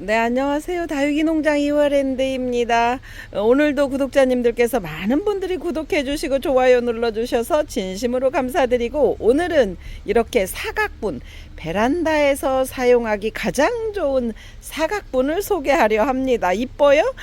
네, 안녕하세요. 다육이 농장 이월랜드입니다. 어, 오늘도 구독자님들께서 많은 분들이 구독해 주시고 좋아요 눌러 주셔서 진심으로 감사드리고 오늘은 이렇게 사각분 베란다에서 사용하기 가장 좋은 사각분을 소개하려 합니다. 이뻐요?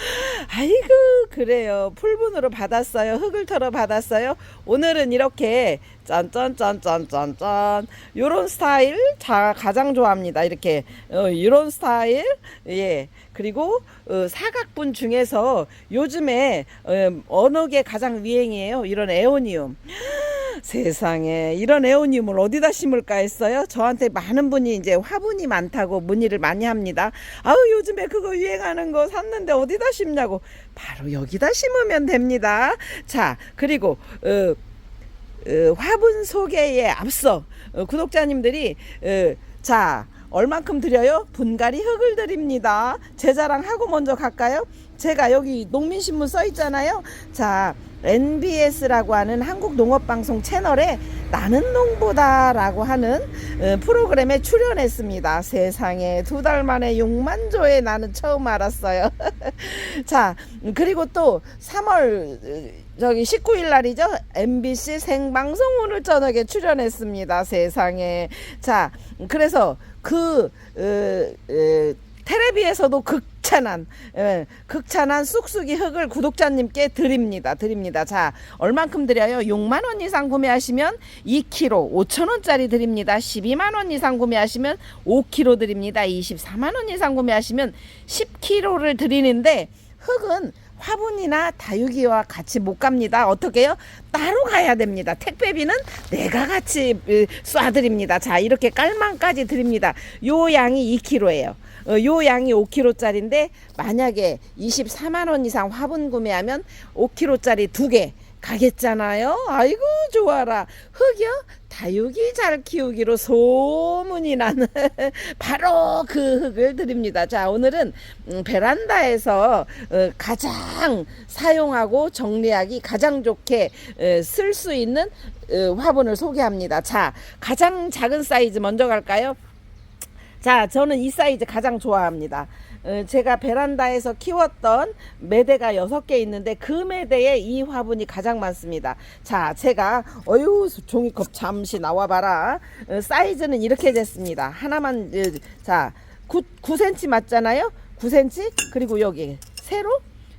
아이고 그래요. 풀분으로 받았어요. 흙을 털어 받았어요. 오늘은 이렇게 짠짠짠짠짠짠 요런 스타일 자 가장 좋아합니다. 이렇게 어, 이런 스타일 예 그리고 어, 사각분 중에서 요즘에 어, 어느 게 가장 유행이에요. 이런 에오니움. 세상에 이런 에오니움을 어디다 심을까 했어요. 저한테 많은 분이 이제 화분이 많다고 문의를 많이 합니다. 아우 요즘에 그거 유행하는 거 샀는데 어디다 심냐고 바로 여기다 심으면 됩니다. 자 그리고 어, 어, 화분 소개에 앞서 어, 구독자님들이 어, 자 얼만큼 드려요? 분갈이 흙을 드립니다. 제 자랑 하고 먼저 갈까요? 제가 여기 농민신문 써 있잖아요. 자 NBS라고 하는 한국농업방송 채널에 나는 농부다라고 하는 어, 프로그램에 출연했습니다. 세상에 두 달 만에 6만 조에 나는 처음 알았어요. 자 그리고 또 3월 어, 저기 19일 날이죠. MBC 생방송 오늘 저녁에 출연했습니다. 세상에. 자, 그래서 그, 어, 어, 텔레비에서도 극찬한, 예, 극찬한 쑥쑥이 흙을 구독자님께 드립니다. 드립니다. 자, 얼만큼 드려요? 6만 원 이상 구매하시면 2kg 5천 원짜리 드립니다. 12만 원 이상 구매하시면 5kg 드립니다. 24만 원 이상 구매하시면 10kg를 드리는데 흙은 화분이나 다육이와 같이 못 갑니다. 어떻게요? 따로 가야 됩니다. 택배비는 내가 같이 으, 쏴드립니다. 자, 이렇게 깔망까지 드립니다. 요 양이 2kg예요. 어, 요 양이 5kg짜리인데 만약에 24만 원 이상 화분 구매하면 5kg짜리 두 개 가겠잖아요. 아이고 좋아라. 흙이요? 다육이 잘 키우기로 소문이 나는 바로 그 흙을 드립니다. 자 오늘은 음, 베란다에서 어, 가장 사용하고 정리하기 가장 좋게 쓸 수 있는 어, 화분을 소개합니다. 자 가장 작은 사이즈 먼저 갈까요? 자, 저는 이 사이즈 가장 좋아합니다. 어, 제가 베란다에서 키웠던 매대가 여섯 개 있는데 그 매대에 이 화분이 가장 많습니다. 자, 제가 어유 종이컵 잠시 나와봐라. 어, 사이즈는 이렇게 됐습니다. 하나만 어, 자 9, 9cm 맞잖아요. 9cm 그리고 여기 세로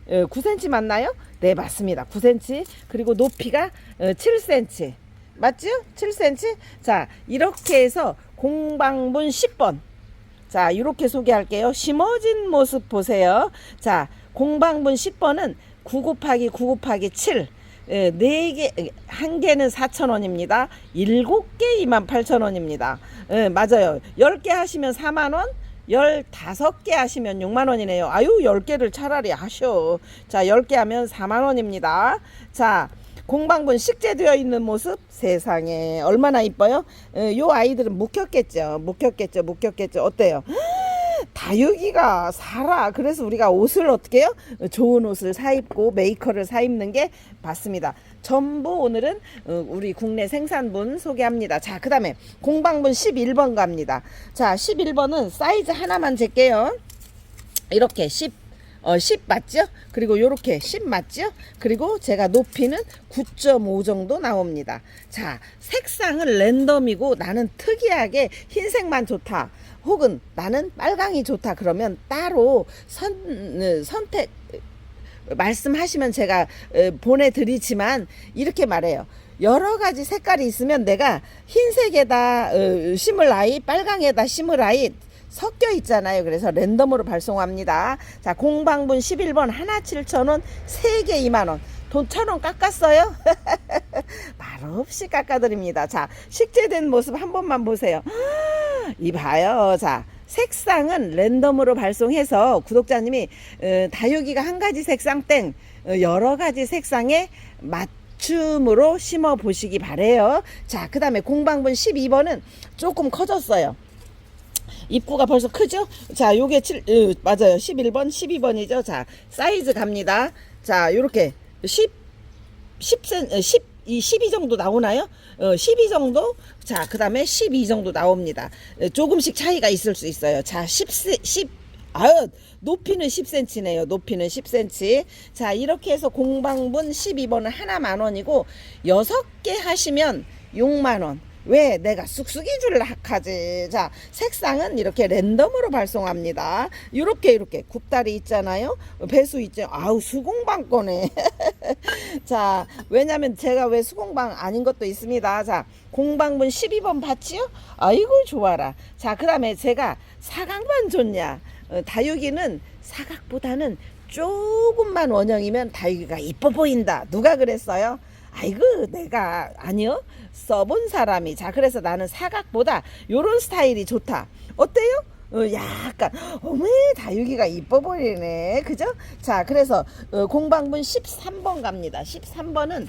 어, 9cm 맞나요? 네 맞습니다. 9cm 그리고 높이가 어, 7cm 맞죠? 7cm 자 이렇게 해서 공방분 10번 자, 이렇게 소개할게요. 심어진 모습 보세요. 자, 공방분 10번은 9 곱하기 9 곱하기 7. 예, 4개, 한 개는 4,000원입니다. 7개 28,000원입니다. 예, 맞아요. 10개 하시면 4만원, 15개 하시면 6만원이네요. 아유, 10개를 차라리 하셔. 자, 10개 하면 4만원입니다. 자, 공방분 식재되어 있는 모습 세상에 얼마나 이뻐요? 어, 요 아이들은 묵혔겠죠. 묵혔겠죠. 묵혔겠죠. 어때요? 다육이가 살아. 그래서 우리가 옷을 어떻게 해요? 좋은 옷을 사 입고 메이커를 사 입는 게 맞습니다. 전부 오늘은 어, 우리 국내 생산분 소개합니다. 자, 그 다음에 공방분 11번 갑니다. 자, 11번은 사이즈 하나만 잴게요. 이렇게 10 어, 10 맞죠? 그리고 요렇게 10 맞죠? 그리고 제가 높이는 9.5 정도 나옵니다. 자, 색상은 랜덤이고 나는 특이하게 흰색만 좋다. 혹은 나는 빨강이 좋다. 그러면 따로 선, 어, 선택, 말씀하시면 제가 어, 보내드리지만 이렇게 말해요. 여러 가지 색깔이 있으면 내가 흰색에다 어, 심을 아이, 빨강에다 심을 아이 섞여 있잖아요. 그래서 랜덤으로 발송합니다. 자, 공방분 11번 하나 7,000원, 세개 2만원. 돈 천 원 깎았어요? 말 없이 깎아드립니다. 자, 식재된 모습 한 번만 보세요. 이 봐요. 자, 색상은 랜덤으로 발송해서 구독자님이 어, 다육이가 한 가지 색상 땡 어, 여러 가지 색상에 맞 춤으로 심어 보시기 바래요. 자, 그다음에 공방분 12번은 조금 커졌어요. 입구가 벌써 크죠? 자, 요게 7, 으, 맞아요. 11번, 12번이죠. 자, 사이즈 갑니다. 자, 요렇게 10, 10cm, 10, 이 12 정도 나오나요? 어, 12 정도? 자, 그 다음에 12 정도 나옵니다. 어, 조금씩 차이가 있을 수 있어요. 자, 10, 10, 아유, 높이는 10cm네요. 높이는 10cm. 자, 이렇게 해서 공방분 12번은 하나 만 원이고, 여섯 개 하시면 6만 원. 왜 내가 쑥쑥이 줄라 하지? 자 색상은 이렇게 랜덤으로 발송합니다. 이렇게 이렇게. 굽다리 있잖아요? 배수 있죠? 아우 수공방 거네. 자 왜냐면 제가 왜 수공방 아닌 것도 있습니다. 자 공방분 12번 봤지요? 아이고 좋아라. 자 그 다음에 제가 사각만 좋냐? 어, 다육이는 사각보다는 조금만 원형이면 다육이가 이뻐 보인다. 누가 그랬어요 아이고 내가 아니요? 써본 사람이. 자 그래서 나는 사각보다 요런 스타일이 좋다. 어때요? 어, 약간 어머 다육이가 이뻐 보이네. 그죠? 자 그래서 어, 공방분 13번 갑니다. 13번은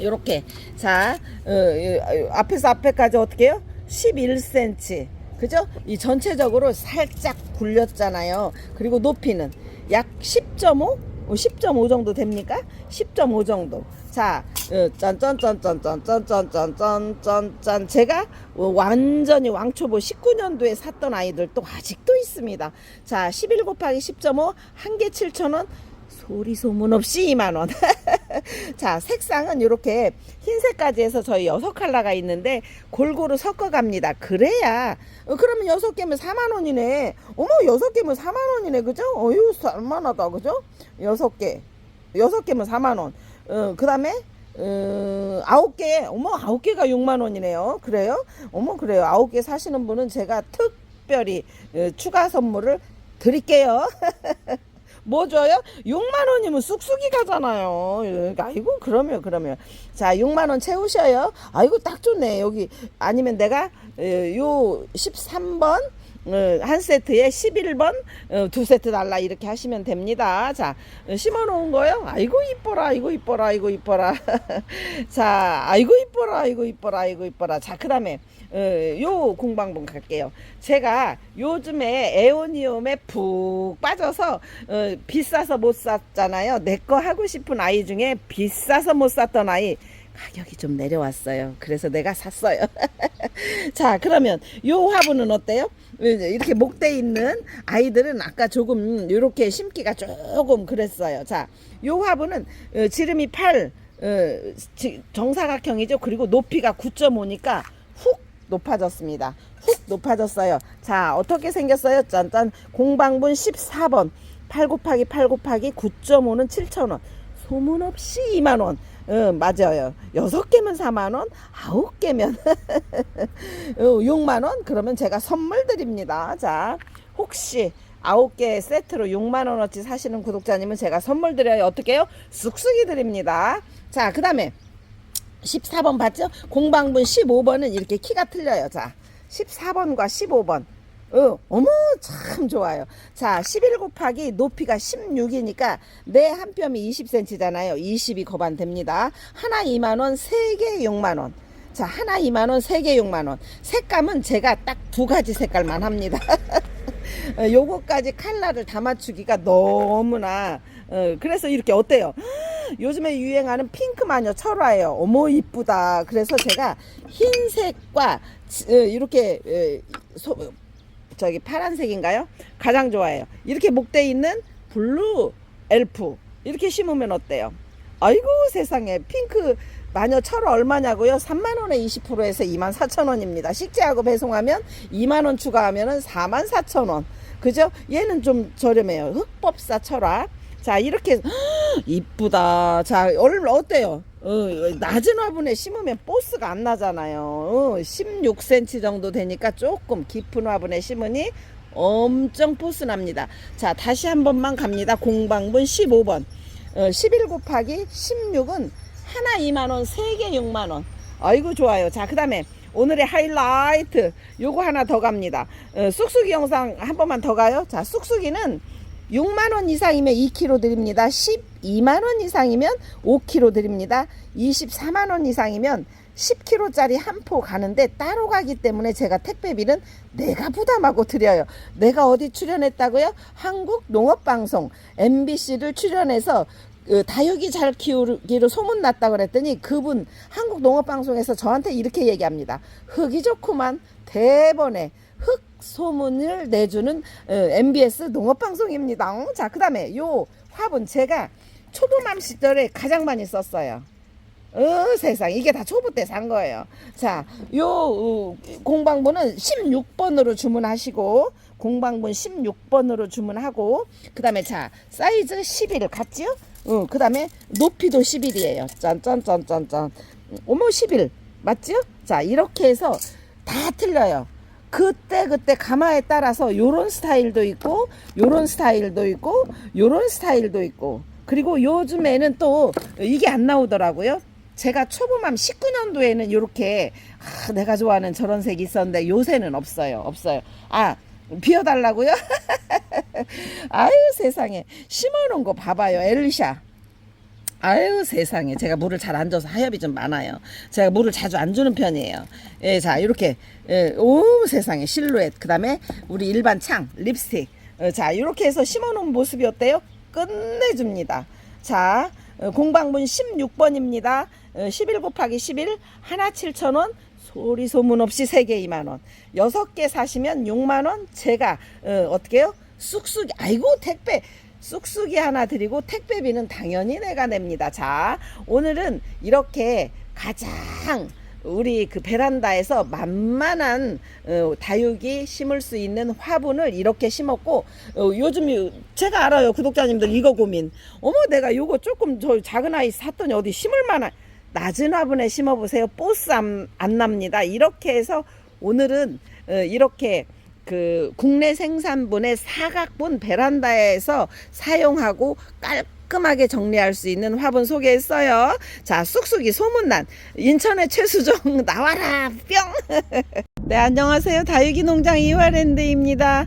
요렇게. 자 어, 어, 앞에서 앞에까지 어떻게 해요? 11cm 그죠? 이 전체적으로 살짝 굴렸잖아요. 그리고 높이는 약 10.5 10.5 정도 됩니까? 10.5 정도. 자, 어, 짠짠짠짠짠짠짠짠짠짠 제가 어, 완전히 왕초보 19년도에 샀던 아이들도 아직도 있습니다. 자, 11 곱하기 10.5 한 개 7,000원. 소리 소문 없이 2만 원. 자, 색상은 이렇게 흰색까지 해서 저희 여섯 컬러가 있는데 골고루 섞어 갑니다. 그래야 어, 그러면 여섯 개면 4만 원이네. 어머, 여섯 개면 4만 원이네. 그죠? 어휴, 살만하다. 그죠? 여섯 개. 여섯 개면 4만 원. 어, 그다음에 어, 아홉 개. 어머, 아홉 개가 6만 원이네요. 그래요? 어머, 그래요. 아홉 개 사시는 분은 제가 특별히 어, 추가 선물을 드릴게요. 뭐 줘요? 6만 원이면 쑥쑥이 가잖아요. 아이고 그러면 그러면 자 6만 원 채우셔요. 아이고 딱 좋네 여기 아니면 내가 어, 요 13번 어, 한 세트에 11번 어, 두 세트 달라 이렇게 하시면 됩니다. 자 어, 심어 놓은 거요. 아이고 이뻐라 아이고 이뻐라 아이고 이뻐라. 자 아이고 이뻐라 아이고 이뻐라 아이고 이뻐라. 자 그다음에 어, 요 공방분 갈게요. 제가 요즘에 에오니움에 푹 빠져서 어, 비싸서 못 샀잖아요. 내 거 하고 싶은 아이 중에 비싸서 못 샀던 아이 가격이 좀 내려왔어요. 그래서 내가 샀어요. 자, 그러면 요 화분은 어때요? 이렇게 목대 있는 아이들은 아까 조금 이렇게 심기가 조금 그랬어요. 자, 요 화분은 어, 지름이 8 어, 지- 정사각형이죠. 그리고 높이가 9.5니까 훅 높아졌습니다. 훅 높아졌어요. 자, 어떻게 생겼어요? 짠짠. 공방분 14번. 8 곱하기 8 곱하기 9.5는 7,000원. 소문 없이 2만 원. 어, 맞아요. 여섯 개면 4만 원, 아홉 개면 어, 6만 원. 그러면 제가 선물 드립니다. 자, 혹시 아홉 개 세트로 6만 원어치 사시는 구독자님은 제가 선물 드려요. 어떻게 해요? 쑥쑥이 드립니다. 자, 그 다음에 14번 봤죠? 공방분 15번은 이렇게 키가 틀려요. 자, 14번과 15번. 어, 어머, 참 좋아요. 자, 11 곱하기 높이가 16이니까 내 한 뼘이 20cm잖아요. 20이 거반 됩니다. 하나 2만원, 세 개 6만원. 자, 하나 2만원, 세 개 6만원. 색감은 제가 딱 두 가지 색깔만 합니다. 어, 요거까지 칼라를 다 맞추기가 너무나 어, 그래서 이렇게 어때요? 요즘에 유행하는 핑크 마녀 철화예요. 어머 이쁘다. 그래서 제가 흰색과 지- 어, 이렇게 어, 소, 저기 파란색인가요? 가장 좋아해요. 이렇게 목대 있는 블루 엘프 이렇게 심으면 어때요? 아이고 세상에 핑크 마녀 철화 얼마냐고요? 3만 원에 20%에서 2만 4천 원입니다. 식재하고 배송하면 2만 원 추가하면은 4만 4천 원. 그죠? 얘는 좀 저렴해요. 흑법사 철화. 자 이렇게 헉, 이쁘다. 자 얼마 어때요? 어, 낮은 화분에 심으면 보스가 안 나잖아요. 어, 16cm 정도 되니까 조금 깊은 화분에 심으니 엄청 보스 납니다. 자 다시 한 번만 갑니다. 공방분 15번. 어, 11 곱하기 16은 하나 2만원, 세개 6만원. 아이고, 좋아요. 자, 그 다음에 오늘의 하이라이트. 요거 하나 더 갑니다. 어, 쑥쑥이 영상 한 번만 더 가요. 자, 쑥쑥이는 6만원 이상이면 2kg 드립니다. 12만원 이상이면 5kg 드립니다. 24만원 이상이면 10kg짜리 한 포 가는데 따로 가기 때문에 제가 택배비는 내가 부담하고 드려요. 내가 어디 출연했다고요? 한국 농업방송 MBC를 출연해서 그 다육이 잘 키우기로 소문났다 그랬더니 그분 한국 농업방송에서 저한테 이렇게 얘기합니다. 흙이 좋구만 대번에 흙 소문을 내주는 어, MBS 농업방송입니다. 어, 자, 그 다음에 요 화분 제가 초보맘 시절에 가장 많이 썼어요. 어, 세상 이게 다 초보 때 산 거예요. 자, 요 어, 공방분은 16번으로 주문하시고 공방분 16번으로 주문하고 그다음에 자 사이즈 11 같지요? 어, 그다음에 높이도 11이에요. 짠짠짠짠짠. 어머 11 맞지요? 자 이렇게 해서 다 틀려요. 그때 그때 가마에 따라서 요런 스타일도 있고 요런 스타일도 있고 요런 스타일도 있고 그리고 요즘에는 또 이게 안 나오더라고요. 제가 초보맘 19년도에는 요렇게 아, 내가 좋아하는 저런 색이 있었는데 요새는 없어요. 없어요. 아 비워달라고요? 아유 세상에 심어놓은 거 봐봐요. 엘리샤. 아유 세상에 제가 물을 잘 안 줘서 하엽이 좀 많아요. 제가 물을 자주 안 주는 편이에요. 예, 자 이렇게 예, 오 세상에 실루엣 그다음에 우리 일반 창 립스틱 어, 자 이렇게 해서 심어놓은 모습이 어때요? 끝내줍니다. 자 어, 공방분 16번입니다. 어, 11 곱하기 11 하나 7천원 소리 소문 없이 3개 2만원 6개 사시면 6만원 제가 어, 어떻게 해요? 쑥쑥 아이고 택배 쑥쑥이 하나 드리고 택배비는 당연히 내가 냅니다. 자, 오늘은 이렇게 가장 우리 그 베란다에서 만만한 어, 다육이 심을 수 있는 화분을 이렇게 심었고 어, 요즘 이- 제가 알아요 구독자님들 이거 고민. 어머 내가 요거 조금 저 작은 아이 샀더니 어디 심을 만한 낮은 화분에 심어보세요. 보스 안, 안 납니다. 이렇게 해서 오늘은 어, 이렇게 그 국내 생산분의 사각분 베란다에서 사용하고 깔끔 하게 정리할 수 있는 화분 소개했어요. 자, 쑥쑥이 소문난 인천의 최수종 나와라 뿅. 네, 안녕하세요. 다육이 농장 이화랜드입니다.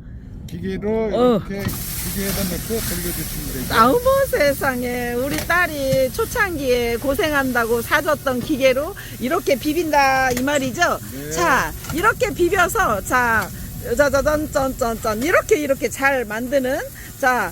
기계로 어. 이렇게 기계에다 넣고 돌려주시면 되죠. 아우머 세상에 우리 딸이 초창기에 고생한다고 사줬던 기계로 이렇게 비빈다 이 말이죠. 네. 자 이렇게 비벼서 자 짜자잔 짠짠짠 이렇게 이렇게 잘 만드는 자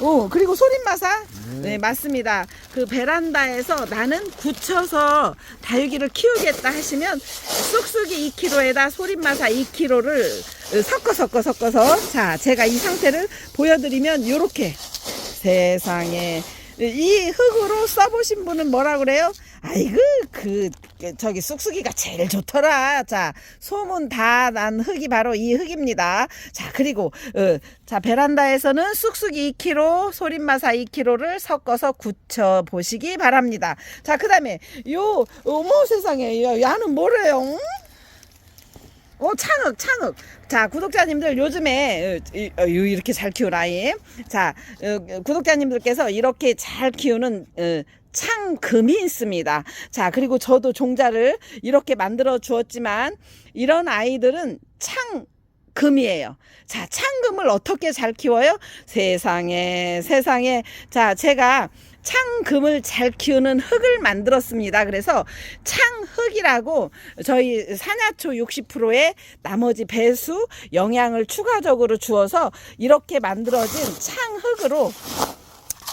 오, 그리고 소림마사? 네, 맞습니다. 그 베란다에서 나는 굳혀서 다육이를 키우겠다 하시면 쑥쑥이 2kg에다 소림마사 2kg를 섞어 섞어 섞어서 자, 제가 이 상태를 보여드리면 요렇게 세상에 이 흙으로 써보신 분은 뭐라 그래요? 아이고 그, 그 저기 쑥쑥이가 제일 좋더라. 자 소문 다 난 흙이 바로 이 흙입니다. 자 그리고 어, 자 베란다에서는 쑥쑥이 2kg, 소림마사 2kg를 섞어서 굳혀 보시기 바랍니다. 자 그다음에 요 어머 세상에 야, 야는 뭐래요? 응? 어, 창흑, 창흑. 자, 구독자님들 요즘에 어, 이- 어, 이렇게 잘 아이. 자, 어, 구독자님들께서 이렇게 잘 키우는 어, 창금이 있습니다. 자, 그리고 저도 종자를 이렇게 만들어 주었지만 이런 아이들은 창 금이에요. 자, 창금을 어떻게 잘 키워요? 세상에, 세상에. 자, 제가 창금을 잘 키우는 흙을 만들었습니다. 그래서 창흙이라고 저희 산야초 60%의 나머지 배수 영양을 추가적으로 주어서 이렇게 만들어진 창흙으로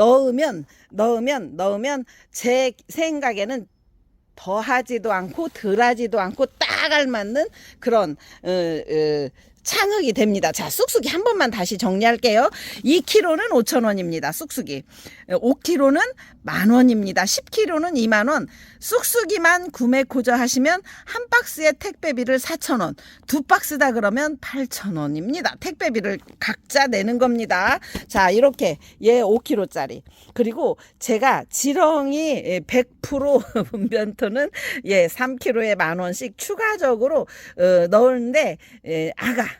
넣으면 넣으면 넣으면 제 생각에는 더하지도 않고 덜하지도 않고 딱 알맞는 그런 어, 어, 창흙이 됩니다. 자, 쑥쑥이 한 번만 다시 정리할게요. 2kg는 5,000원입니다. 쑥쑥이. 5kg는 만 원입니다. 10kg는 2만 원. 쑥쑥이만 구매 고저 하시면 한 박스에 택배비를 4,000원. 두 박스다 그러면 8,000원입니다. 택배비를 각자 내는 겁니다. 자, 이렇게 얘 5kg짜리. 그리고 제가 지렁이 100% 분변토는 예, 3kg에 만 원씩 추가적으로 어, 넣는데 예, 아가 어,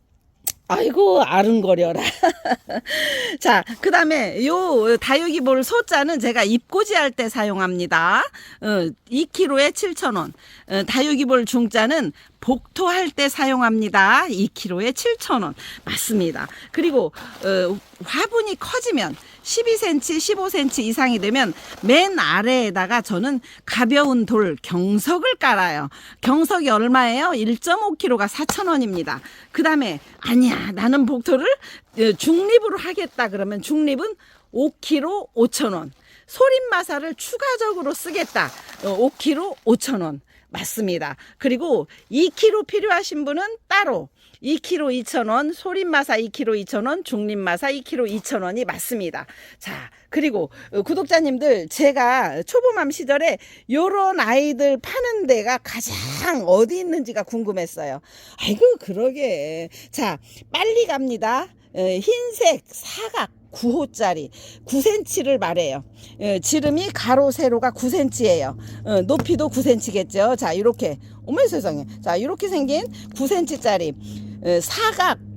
아이고 아른거려라. 자, 그다음에 요 다육이볼 소자는 제가 입고지 할때 사용합니다. 어, 2kg에 7,000원. 어, 다육이볼 중자는 복토할 때 사용합니다. 2kg에 7,000원. 맞습니다. 그리고 어, 화분이 커지면 12cm, 15cm 이상이 되면 맨 아래에다가 저는 가벼운 돌 경석을 깔아요. 경석이 얼마예요? 1.5kg가 4,000원입니다. 그 다음에 아니야 나는 복토를 어, 중립으로 하겠다 그러면 중립은 5kg 5,000원. 소림마사를 추가적으로 쓰겠다. 어, 5kg 5,000원. 맞습니다. 그리고 2kg 필요하신 분은 따로 2kg 2,000원, 소림마사 2kg 2,000원, 중립마사 2kg 2,000원이 맞습니다. 자, 그리고 어, 구독자님들 제가 초보맘 시절에 요런 아이들 파는 데가 가장 어디 있는지가 궁금했어요. 아이고 그러게. 자, 빨리 갑니다. 어, 흰색 사각 9호짜리 9cm를 말해요. 예, 지름이 가로 세로가 9cm예요. 어, 높이도 9cm겠죠. 자, 이렇게 어머 세상에. 자, 이렇게 생긴 9cm짜리 사각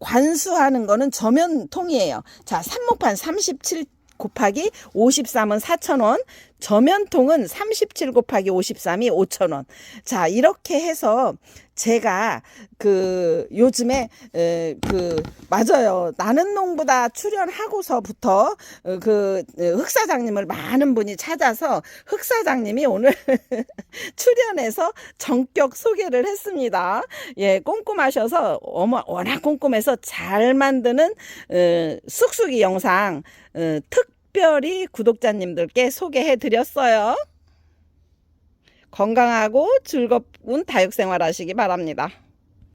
관수하는 거는 저면통이에요. 자, 삽목판 37 곱하기 53은 4,000원, 저면통은 37 곱하기 53이 5,000원. 자, 이렇게 해서 제가 그 요즘에 에, 그 맞아요. 나는 농부다 출연하고서부터 어, 그 어, 흑사장님을 많은 분이 찾아서 흑사장님이 오늘 출연해서 전격 소개를 했습니다. 예, 꼼꼼하셔서 어머 워낙 꼼꼼해서 잘 만드는 어, 쑥쑥이 영상 어, 특별히 구독자님들께 소개해 드렸어요. 건강하고 즐거운 다육생활 하시기 바랍니다.